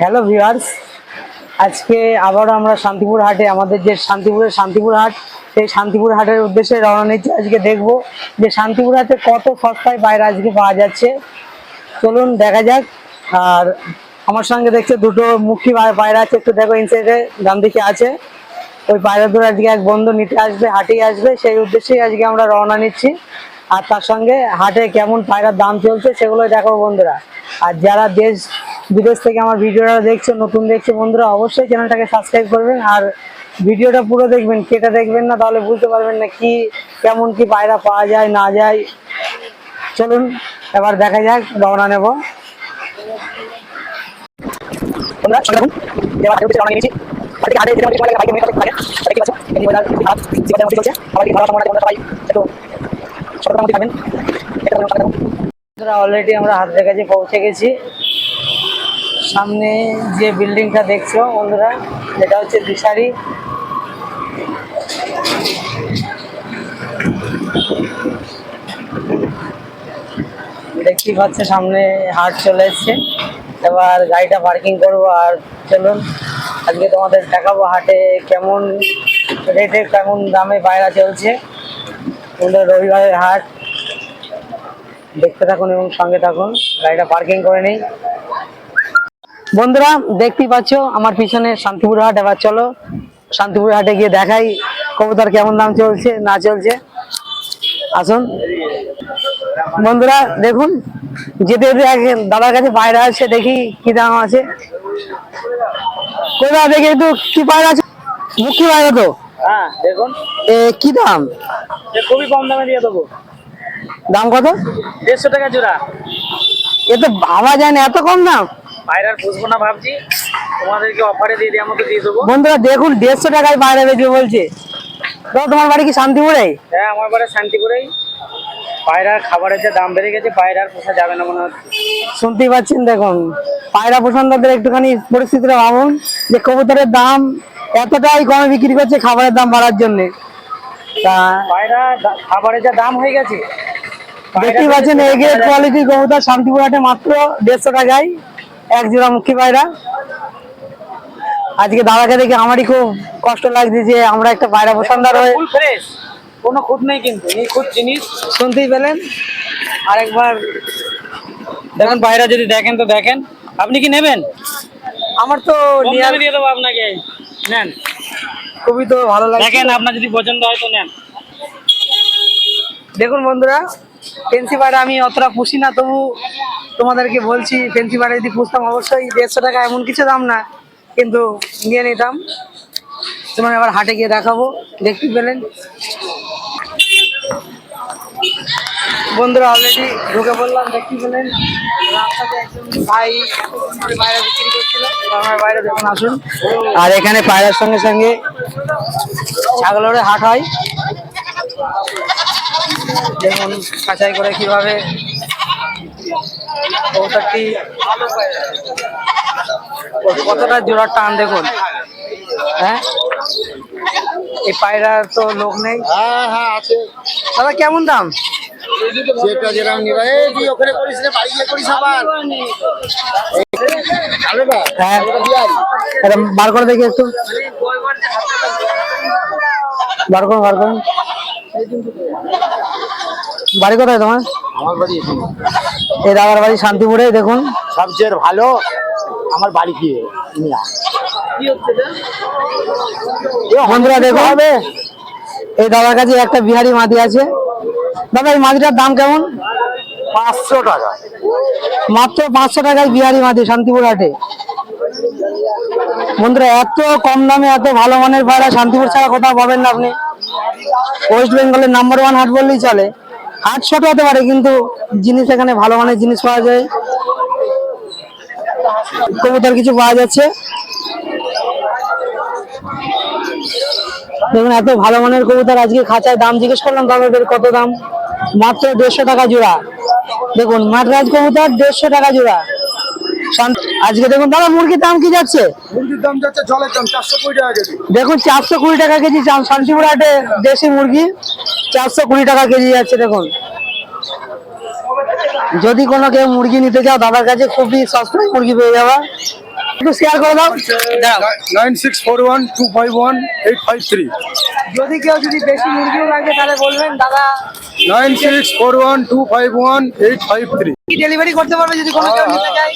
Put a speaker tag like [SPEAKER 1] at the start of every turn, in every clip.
[SPEAKER 1] Hello viewers, আজকে আবারও আমরা শান্তিপুর হাটে, আমাদের যে শান্তিপুরের শান্তিপুর হাট, সেই শান্তিপুর হাটের উদ্দেশ্যে রওনা নিচ্ছি। আজকে দেখব যে শান্তিপুর হাটে কত সস্তায় বাইরে আজকে পাওয়া যাচ্ছে। চলুন দেখা যাক। আর আমার সঙ্গে দেখছে দুটো মুখী পায়রা আছে, একটু দেখো ইনসাইডে ডান দিকে আছে। ওই পায়রা দুটো আজকে এক বন্ধু নিতে আসবে, হাটেই আসবে, সেই উদ্দেশ্যেই আজকে আমরা রওনা নিচ্ছি। আর তার সঙ্গে হাটে কেমন পায়রার দাম চলছে সেগুলো দেখাবো বন্ধুরা। আর যারা দেশ বিদেশ থেকে আমার ভিডিওটা দেখছে নতুন দেখছে বন্ধুরা অবশ্যই চ্যানেলটাকে সাবস্ক্রাইব করবেন আর ভিডিওটা পুরো দেখবেন কেটে দেখবেন না তাহলে বুঝতে পারবেন না কি কেমন কি পায়রা পাওয়া যায় না যায় চলুন এবার দেখা যাক রওনা নেব অলরেডি আমরা হাতের কাছে পৌঁছে গেছি সামনে যে বিল্ডিংটা দেখছ বন্ধুরা এটা হচ্ছে দিশারি। দেখতেই পাচ্ছে সামনে হাট চলে এসছে। এবার গাড়িটা পার্কিং করব আর চলুন, আজকে তোমাদের দেখাবো হাটে কেমন রেটে কেমন দামে পায়রা চলছে। রবিবারের হাট। দেখতে থাকুন এবং সঙ্গে থাকুন, গাড়িটা পার্কিং করে নিই। বন্ধুরা দেখতেই পাচ্ছ আমার পিছনে শান্তিপুর হাট। এবার চলো শান্তিপুর হাটে গিয়ে দেখাই কবুতর কেমন দাম চলছে না চলছে। আসুন। বন্ধুরা দেখুন যেতে যেতে এক দাদার কাছে পায়রা আছে দেখি কি দাম আছে। কোথা দেখি একটু কি পায়রা আছে মুখী পায়রা তো?
[SPEAKER 2] হ্যাঁ দেখুন।
[SPEAKER 1] এ কি দাম?
[SPEAKER 2] খুবই কম দামে দিয়ে দেবো।
[SPEAKER 1] দাম কত?
[SPEAKER 2] দেড়শো টাকা জোড়া।
[SPEAKER 1] এ তো ভাবা যায় না এত কম দাম?
[SPEAKER 2] বাইরের বুঝব না ভাবছি। তোমাদেরকে অফারে দিয়ে দেবো।
[SPEAKER 1] বন্ধুরা দেখুন দেড়শো টাকায় বাইরে বেচবে বলছে। তো তোমার বাড়ি কি শান্তিপুরে
[SPEAKER 2] হ্যাঁ আমার বাড়ি শান্তিপুরেই। পায়রার খাবারের যে দাম বেড়ে গেছে পায়রার পোষা যাবে না মনে হচ্ছে।
[SPEAKER 1] শুনতেই পাচ্ছেন দেখুন। পায়রা পছন্দদের একটুখানি পরিস্থিতিটা ভাবুন যে কবুতরের দাম এতটাই কমে বিক্রি করছে খাবারের দাম বাড়ার জন্য। তা
[SPEAKER 2] পায়রা খাবারের যা দাম হয়ে গেছে।
[SPEAKER 1] দেখতেই পাচ্ছেন এই গ্রেড কোয়ালিটির কবুতর শান্তিপুর হাটে মাত্র দেড়শো টাকায়। এক জোড়া মুখী পায়রা। আজকে দাদাকে দেখে আমারই খুব কষ্ট লাগছে যে আমরা একটা পায়রা পছন্দার হয়ে
[SPEAKER 2] কোনো খুঁত নেই কিন্তু এই খুঁত জিনিস।
[SPEAKER 1] শুনতেই পেলেন? আরেকবার
[SPEAKER 2] দেখুন পায়রা যদি দেখেন তো দেখেন। আপনি কি নেবেন?
[SPEAKER 1] আমার তো
[SPEAKER 2] দিয়ে দেবো আপনাকে। নেন।
[SPEAKER 1] খুবই তো ভালো লাগে
[SPEAKER 2] দেখেন আপনার যদি পছন্দ হয় তো নেন।
[SPEAKER 1] দেখুন বন্ধুরা ফেন্সি পাড়া আমি অতটা পুষি না তবু তোমাদেরকে বলছি, ফেন্সি পাড়া যদি পুষতাম অবশ্যই, দেড়শো টাকা এমন কিছু দাম না, কিন্তু নিয়ে নিতাম। তোমার আবার হাটে গিয়ে দেখাবো, দেখতে পেলেন। বন্ধুরা অলরেডি ঢুকে বললাম দেখতে পেলেন। বাইরে আসুন। আর এখানে পায়রার সঙ্গে সঙ্গে ছাগলের হাট হয়। যেমন কাঁচাই করে কীভাবে কতটা জোড়ার টান দেখুন। হ্যাঁ? এই পায়রার তো লোক নেই।
[SPEAKER 3] হ্যাঁ হ্যাঁ আছে।
[SPEAKER 1] দাদা কেমন দাম?
[SPEAKER 3] যেটা যেরকম নিবা। এই তুই ওখানে করিস না বাড়ি গিয়ে করিস আবার।
[SPEAKER 1] হ্যাঁ। বার করে দেখি একটু। বার করুন বার করুন। বাড়ি কোথায় তোমার?
[SPEAKER 3] আমার বাড়ি এখানে।
[SPEAKER 1] এই দাদার বাড়ি শান্তিপুরে দেখুন।
[SPEAKER 3] সবচেয়ে ভালো আমার বাড়ি আয়।
[SPEAKER 1] বন্ধুরা দেখো। হবে। এই দাদার কাছে একটা বিহারি মাদি আছে। দাদা এই মাদিটার দাম কেমন?
[SPEAKER 3] পাঁচশো টাকা।
[SPEAKER 1] মাত্র পাঁচশো টাকায় বিহারি মাদি শান্তিপুর হাটে। বন্ধুরা এত কম দামে এত ভালো মানের পায়রা শান্তিপুর ছাড়া কোথাও পাবেন না আপনি। ওয়েস্ট বেঙ্গলের নাম্বার ওয়ান হাট বললেই চলে। ছোট হতে পারে, কিন্তু জিনিস এখানে ভালো মানের জিনিস পাওয়া যায়। কবুতর কিছু পাওয়া যাচ্ছে। দেখুন, এত ভালো মানের কবুতর আজকে খাঁচায় দাম জিজ্ঞেস করলাম দাদাদের কত দাম? মাত্র দেড়শো টাকা জোড়া। দেখুন মাদ্রাজ কবুতর দেড়শো টাকা জোড়া। আজকে দেখুন দাদা মুরগির দাম কি যাচ্ছে?
[SPEAKER 3] মুরগির দাম যাচ্ছে জলের দাম চারশো কুড়ি টাকা কেজি।
[SPEAKER 1] দেখুন চারশো কুড়ি টাকা কেজি শান্তিপুর হাটে দেশি মুরগি চারশো কুড়ি টাকা কেজি যাচ্ছে দেখুন। যদি কোনো কেউ মুরগি নিতে চাও দাদার কাছে খুবই সস্তায় মুরগি পেয়ে যাবা। একটু শেয়ার করে দাও।
[SPEAKER 4] Nine six four one two five one eight five three.
[SPEAKER 1] যদি কেউ যদি বেশি মুরগিও লাগে তাহলে বলবেন দাদা।
[SPEAKER 4] Nine six four one two five one eight five three.
[SPEAKER 1] Delivery করতে পারবে যদি কোনো কেউ নিতে চায়?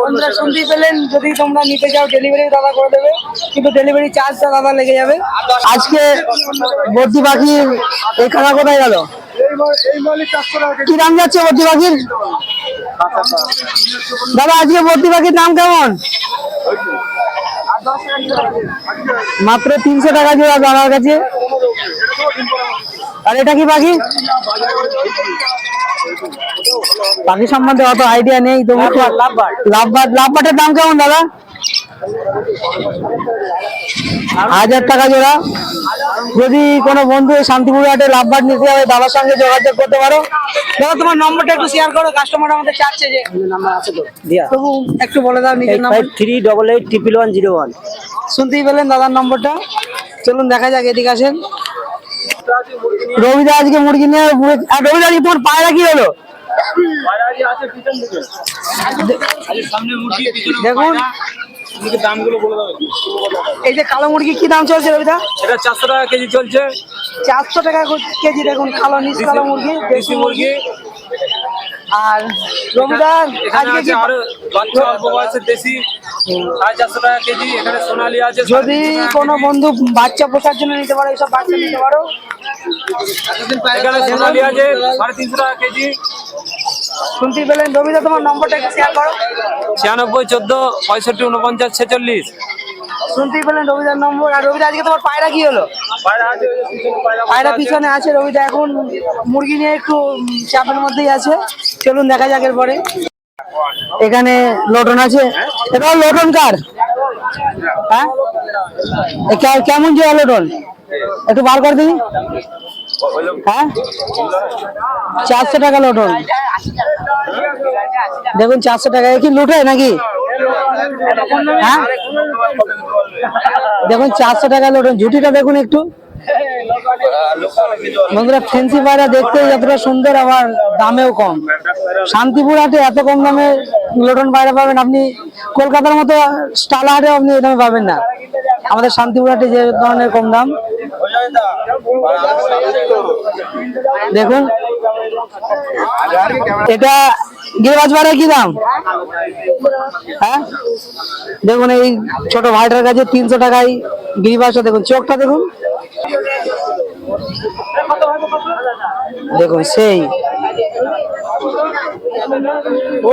[SPEAKER 1] বন্ধুরা শুনতেই পেলেন যদি তোমরা নিতে চাও ডেলিভারি দাদা করে দেবে। কিন্তু ডেলিভারি চার্জটা দাদা লেগে যাবে। আজকে বদ্রি পাখির এই কাকা কোথায় গেল? কি দাম যাচ্ছে বদ্রি পাখির দাদা আজকে বদ্রি পাখির দাম কেমন? মাত্র তিনশো টাকা জোড়া দাদার কাছে। আর এটা কি পাখি? পাখি সম্বন্ধে অত আইডিয়া নেই তবু লাভবাদ লাভবাটের দাম কেমন দাদা? হাজার টাকা জোড়া। যদি কোনো বন্ধু শান্তিপুর হাটে লাভবাট নিতে হবে দাদার সঙ্গে যোগাযোগ করতে পারো। দাদা তোমার নম্বরটা একটু শেয়ার করো কাস্টমার আমাদের চাচ্ছে যে।
[SPEAKER 2] নাম্বার আছে তো।
[SPEAKER 1] তবু একটু বলে দাও নিজের number
[SPEAKER 2] three double eight triple one zero one
[SPEAKER 1] শুনতেই পেলেন দাদার নম্বরটা চলুন দেখা যাক এদিকে আসেন। রবিদা আজকে মুরগি নিয়ে আর রবিদা আজকে তোমার পায়রা কি হলো? দেখুন। এই যে কালো মুরগি কি দাম চলছে রবিদা?
[SPEAKER 4] এটা চারশো টাকা কেজি চলছে।
[SPEAKER 1] চারশো টাকা কেজি দেখুন কালো নিচ কালো মুরগি দেশি মুরগি। আর রবিদা আজকে
[SPEAKER 4] আছে আরও বাচ্চা অল্প বয়সের দেশি। সাড়ে চারশো টাকা কেজি এখানে সোনালি আছে
[SPEAKER 1] যদি কোনো বন্ধু বাচ্চা পোষার জন্য নিতে পারো এইসব বাচ্চা নিতে পারো।
[SPEAKER 4] এখানে সোনালি আছে সাড়ে তিনশো টাকা কেজি।
[SPEAKER 1] শুনতেই পেলেন রবিদা তোমার নম্বরটা একটু শেয়ার করো।
[SPEAKER 4] ছিয়ানব্বই চোদ্দ পঁয়ষট্টি উনপঞ্চাশ ছেচল্লিশ।
[SPEAKER 1] শুনতেই পেলেন রবিদার নম্বর। আর রবিদা আজকে তোমার পায়রা কি হলো? পায়রা পিছনে আছে। রবিদা এখন মুরগি নিয়ে একটু চাপের মধ্যেই আছে। চলুন দেখা যাক এরপরে। এখানে লটন আছে। এটা লটন কার? হ্যাঁ? কে- কেমন যে লটন? একটু বার করে দিবি হ্যাঁ? চারশো টাকা লটন দেখুন, চারশো টাকা। কি লুটে নাকি? হ্যাঁ? দেখুন, চারশো টাকা লোটন ঝুটিটা দেখুন একটু। বন্ধুরা ফেন্সি পায়রা দেখতে যতটা সুন্দর, আবার দামেও কম। শান্তিপুর হাটে এত কম দামে লোটন পায়রা পাবেন আপনি। কলকাতার মতো স্টালা হাটে আপনি এই দামে পাবেন না। আমাদের শান্তিপুর হাটে যে ধরনের কম দাম। দেখুন। এটা গিরবাজ পায়রা কি দাম? হ্যাঁ? দেখুন এই ছোট ভাইটার কাছে তিনশো টাকায় গিরিবাসটা দেখুন চোখটা দেখুন। দেখুন সেই।
[SPEAKER 2] ও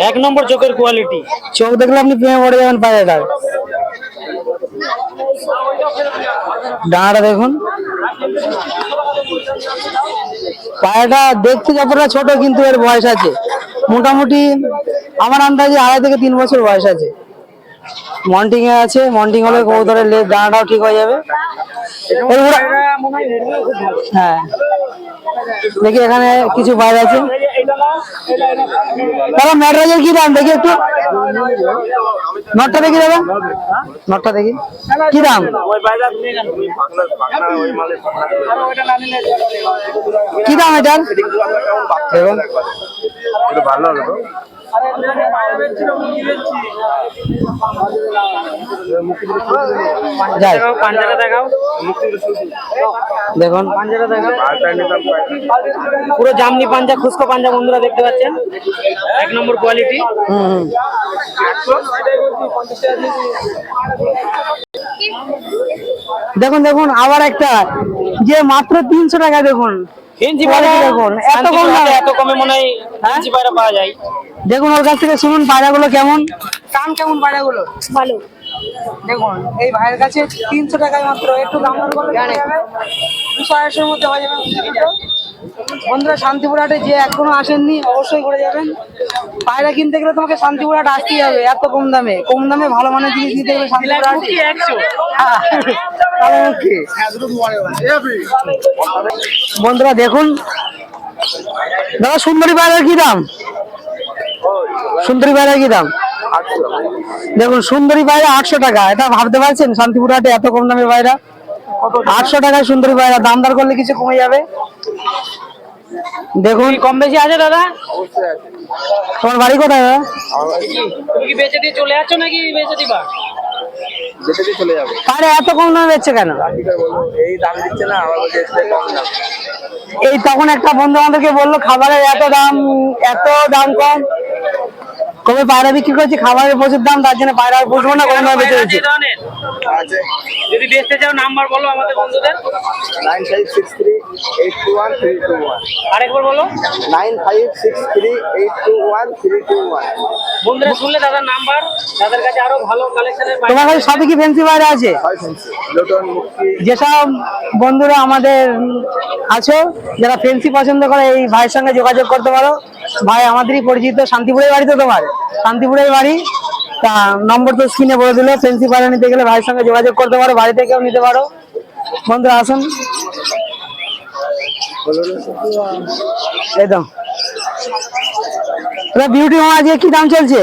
[SPEAKER 2] এক নম্বর চোখের কোয়ালিটি
[SPEAKER 1] চোখ দেখলে আপনি প্রেমে পড়ে যাবেন পায়রাটার ডানাটা দেখুন। পায়রাটা দেখতে যতটা ছোট কিন্তু এর বয়স আছে। মোটামুটি আমার আন্দাজে আড়াই থেকে তিন বছর বয়স আছে। মন্টিং এ আছে, মন্টিং হলে কবুতরের লেজ ডানাটাও ঠিক হয়ে যাবে। হ্যাঁ। দেখি এখানে কিছু বাইরে আছে। দাদা ম্যাটরাজের কি দাম? দেখি একটু। নটটা দেখি দাদা। নটটা দেখি। কি দাম? কি দাম এটার?
[SPEAKER 2] ভালো
[SPEAKER 1] দেখুন।
[SPEAKER 2] পুরো জামনি পাঞ্জা খুস্কো পাঞ্জা বন্ধুরা দেখতে পাচ্ছেন। এক নম্বর কোয়ালিটি
[SPEAKER 1] হুম দেখুন দেখুন আবার একটা। যে মাত্র তিনশো টাকা দেখুন। দেখুন, এত কম
[SPEAKER 2] এত কমে মনে হয় ফেন্সি পায়রা পাওয়া যায়।
[SPEAKER 1] দেখুন ওর কাছ থেকে শুনুন পায়রাগুলো কেমন? দাম কেমন পায়রাগুলো ভালো। দেখুন এই ভাইয়ের কাছে তিনশো টাকায় মাত্র একটু দাম দর করলে দুশো আড়াইশোর মধ্যে হয়ে যাবে। বন্ধুরা শান্তিপুর হাটে যে এখনও আসেননি অবশ্যই করে যাবেন। পায়রা কিনতে গেলে তোমাকে শান্তিপুর হাট আসতেই হবে এত কম দামে। কম দামে ভালো মানের জিনিস নিতে গেলে শান্তিপুর। বন্ধুরা দেখুন। দাদা সুন্দরী পায়রার কি দাম? সুন্দরী পায়রা কি দাম? দেখুন সুন্দরী পায়রা আটশো টাকা। এটা ভাবতে পারছেন? শান্তিপুর হাটে এত কম দামের পায়রা? আটশো টাকায় সুন্দরী পায়রা। দাম দর করলে কিছু কমে যাবে? দেখুন
[SPEAKER 2] কম বেশি আছে দাদা?
[SPEAKER 1] তোমার বাড়ি কোথায় দাদা?
[SPEAKER 2] তুমি কি বেঁচে দিয়ে চলে যাচ্ছ নাকি বেঁচে দিবা?
[SPEAKER 3] যেতে চলে যাব।
[SPEAKER 1] আরে এত কম দামে বেচছে কেন?
[SPEAKER 3] কি করে বলব এই দাম দিচ্ছে না আমার বলছে এর থেকে কম দাম।
[SPEAKER 1] এই তখন একটা বন্ধু আমাদেরকে বলল খাবারের এত দাম এত দাম কম। কবে পায়রা বিক্রি করছি খাবারের প্রচুর দাম তার জন্য পায়রা আর পুষবো না বেঁচে দিচ্ছি?
[SPEAKER 2] আছে। যদি বেচতে চাও নাম্বার বলো আমাদের বন্ধুদের।
[SPEAKER 3] Nine five six three eight two one three two one
[SPEAKER 2] আরেকবার বলো।
[SPEAKER 3] Nine five six three eight two one three two one
[SPEAKER 2] বন্ধুরা শুনলে দাদার নাম্বার তাদের কাছে আরও ভালো কালেকশনের
[SPEAKER 1] তোমার কাছে সবই কি ফেন্সি পায়রা আছে? যেসব বন্ধুরা আমাদের আছো যারা ফেন্সি পছন্দ করে এই ভাইয়ের সঙ্গে যোগাযোগ করতে পারো ভাই আমাদেরই পরিচিত শান্তিপুরের বাড়ি তো তোমার। শান্তিপুরের বাড়ি তা নম্বর তো স্ক্রিনে বলে দিল ফেন্সি পায়রা নিতে গেলে ভাইয়ের সঙ্গে যোগাযোগ করতে পারো বাড়ি থেকেও নিতে পারো। বন্ধুরা আসুন। একদম। বিউটি মামা আজকে কি দাম চলছে?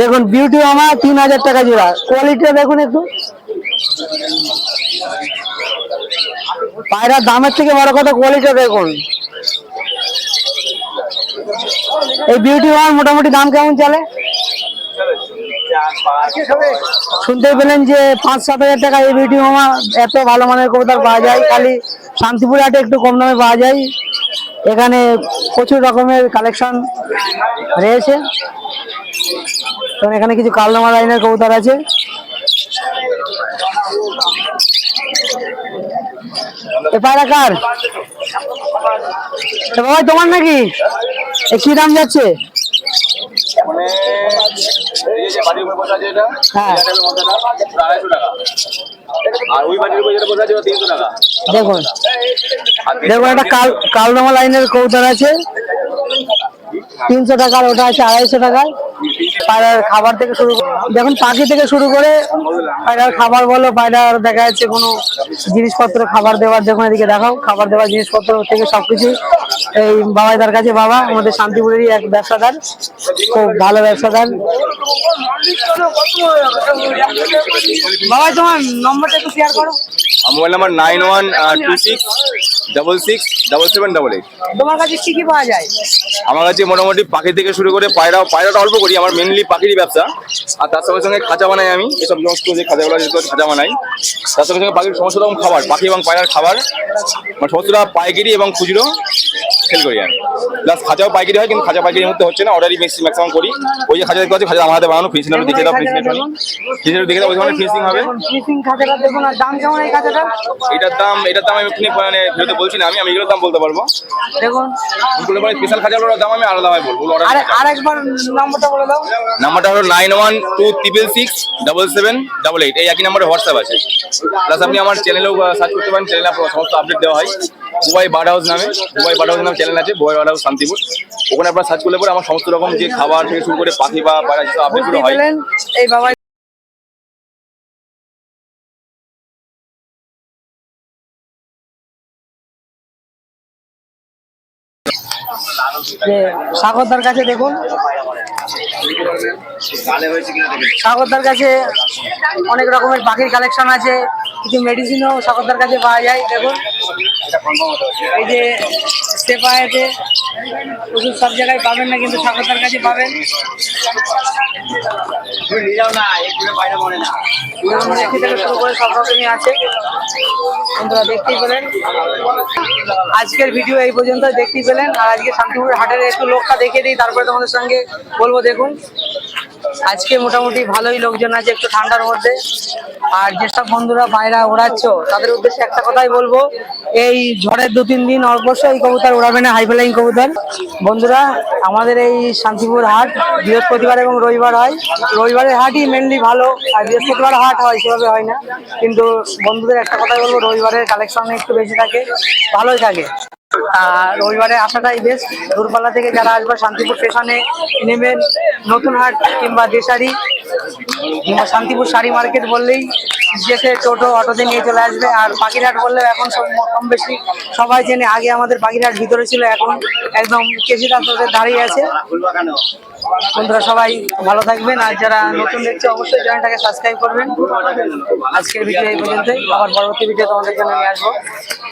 [SPEAKER 1] দেখুন বিউটি মামা তিন হাজার টাকা জোড়া। কোয়ালিটিটা দেখুন একটু। পায়রার দামের থেকে বড় কথা কোয়ালিটিটা দেখুন। এই বিউটি মামার মোটামুটি দাম কেমন চলে? শুনতেই পেলেন যে পাঁচ সাত হাজার টাকা এই বিউটি মামা এত ভালো মানের কবুতর পাওয়া যায়। খালি শান্তিপুর হাটে একটু কম দামে পাওয়া যায়। এখানে প্রচুর রকমের কালেকশন রয়েছে। কারণ এখানে কিছু কালনামা লাইনের কবুতর আছে। বাবা তোমার নাকি? এ কি দাম যাচ্ছে?
[SPEAKER 3] মানে
[SPEAKER 1] হ্যাঁ।
[SPEAKER 3] টাকা আর ওই উপর যেটা বসে আছে টাকা।
[SPEAKER 1] দেখুন দেখুন একটা কাল কালনামা লাইনের কৌটার আছে। তিনশো টাকার, ওটা আছে আড়াইশো টাকার। পায়রার খাবার থেকে শুরু করে- দেখুন পাখি থেকে শুরু করে পায়রার খাবার বলো পায়রার দেখা যাচ্ছে কোনো জিনিসপত্র খাবার দেওয়ার দেখুন এদিকে দেখাও খাবার দেওয়ার জিনিসপত্র থেকে সব সবকিছু। এই বাবাই তার কাছে বাবা আমাদের শান্তিপুরেরই এক ব্যবসাদার খুব ভালো ব্যবসাদার। বাবাই তোমার নম্বরটা একটু শেয়ার করো।
[SPEAKER 5] Mobile number nine one two six double six double seven double eight.
[SPEAKER 1] তোমার কাছে কি কি পাওয়া যায়?
[SPEAKER 5] আমার কাছে মোটামুটি পাখি থেকে শুরু করে পায়রা পায়রাটা অল্প করি আমার মেনলি পাখিরই ব্যবসা। আর তার সঙ্গে সঙ্গে খাঁচা বানাই আমি। এসব সমস্ত যে খাঁচাগুলো যেগুলো খাঁচা বানাই। তার সঙ্গে সঙ্গে পাখির সমস্ত রকম খাবার, পাখি এবং পায়রার খাবার। মানে সমস্তটা পাইকারি এবং খুচরো। সেল করি আমি। প্লাস খাঁচাও পাইকারি হয় কিন্তু খাঁচা পাইকারির মধ্যে হচ্ছে না অর্ডারই বেশি ম্যাক্সিমাম করি। ওই যে খাঁচা দেখতে পাচ্ছি খাঁচা আমার হাতে বানানো ফিনিশিং দেখে দাও ফিনিশিং ফিনিশিং দেখে দাও ওই ধরনের ফিনিশিং হবে
[SPEAKER 1] ফিনিশিং খাঁচাটা দেখুন আর দাম কেমন এই খাঁচাটা
[SPEAKER 5] এটার দাম এটার দাম আমি এক্ষুনি মানে ভিডিওতে বলছি না আমি আমি এগুলোর দাম বলতে পারব।
[SPEAKER 1] দেখুন।
[SPEAKER 5] ওগুলো মানে স্পেশাল খাঁচাগুলোর দাম আমি আলাদাভাবে বলব
[SPEAKER 1] আরে আরেকবার নম্বরটা বলে দাও।
[SPEAKER 5] নাম্বারটা হলো nine one two triple six double seven double eight এই একই নাম্বারে হোয়াটসঅ্যাপ আছে। প্লাস আপনি আমার চ্যানেলেও সার্চ করতে পারেন চ্যানেলে সমস্ত আপডেট দেওয়া হয়। দুবাই বার্ড হাউস নামে দুবাই বার্ড হাউস নামে চ্যানেল আছে দুবাই বার্ড শান্তিপুর। ওখানে আপনার সার্চ করলে পরে আমার সমস্ত রকম যে খাবার থেকে শুরু করে পাখি বা আপডেটগুলো হয়।
[SPEAKER 1] এই বাবা সাগরদার কাছে দেখুন। সাগরদার কাছে অনেক রকমের পাখির কালেকশন আছে। কিছু মেডিসিনও সাগরদার কাছে পাওয়া যায়, দেখুন। এই যে স্টেপা আছে ওষুধ সব জায়গায় পাবেন না কিন্তু সাগরদার কাছে পাবেন। শুরু করে সব রকমই আছে। বন্ধুরা দেখতেই পেলেন। আজকের ভিডিও এই পর্যন্ত দেখতেই পেলেন। আর আজকে শান্তিপুর হাটের একটু লোকটা দেখে দিই তারপরে তোমাদের সঙ্গে বলব দেখুন। আজকে মোটামুটি ভালোই লোকজন আছে একটু ঠান্ডার মধ্যে। আর যেসব বন্ধুরা বাইরা ওড়াচ্ছ, তাদের উদ্দেশ্যে একটা কথাই বলব, এই ঝড়ের দু তিন দিন অবশ্যই কবুতর উড়াবে না হাইফ্লাইং কবুতর। বন্ধুরা, আমাদের এই শান্তিপুর হাট বৃহস্পতিবার এবং রবিবার হয়। রবিবারের হাটই মেনলি ভালো, আর বৃহস্পতিবার হাট হয়, সেভাবে হয় না। কিন্তু বন্ধুদের একটা কথাই বলব, রবিবারের কালেকশন একটু বেশি থাকে, ভালোই থাকে। আর রবিবারে আসাটাই বেশ দূরপাল্লা থেকে যারা আসবে, শান্তিপুর স্টেশনে নেবেন নতুন হাট কিংবা দেশারি কিংবা শান্তিপুর শাড়ি মার্কেট বললেই যেতে টোটো, অটোতে নিয়ে চলে আসবে। আর পাখিরহাট বললেও এখন সব কম বেশি। সবাই জেনে আগে আমাদের পাখিরহাট ভিতরে ছিল, এখন একদম রাস্তাতে দাঁড়িয়ে আছে। বন্ধুরা সবাই ভালো থাকবেন, আর যারা নতুন দেখছে অবশ্যই চ্যানেলটাকে সাবস্ক্রাইব করবেন। আজকের ভিডিও এই পর্যন্তই। আবার পরবর্তী ভিডিও তোমাদের জন্য নিয়ে আসব।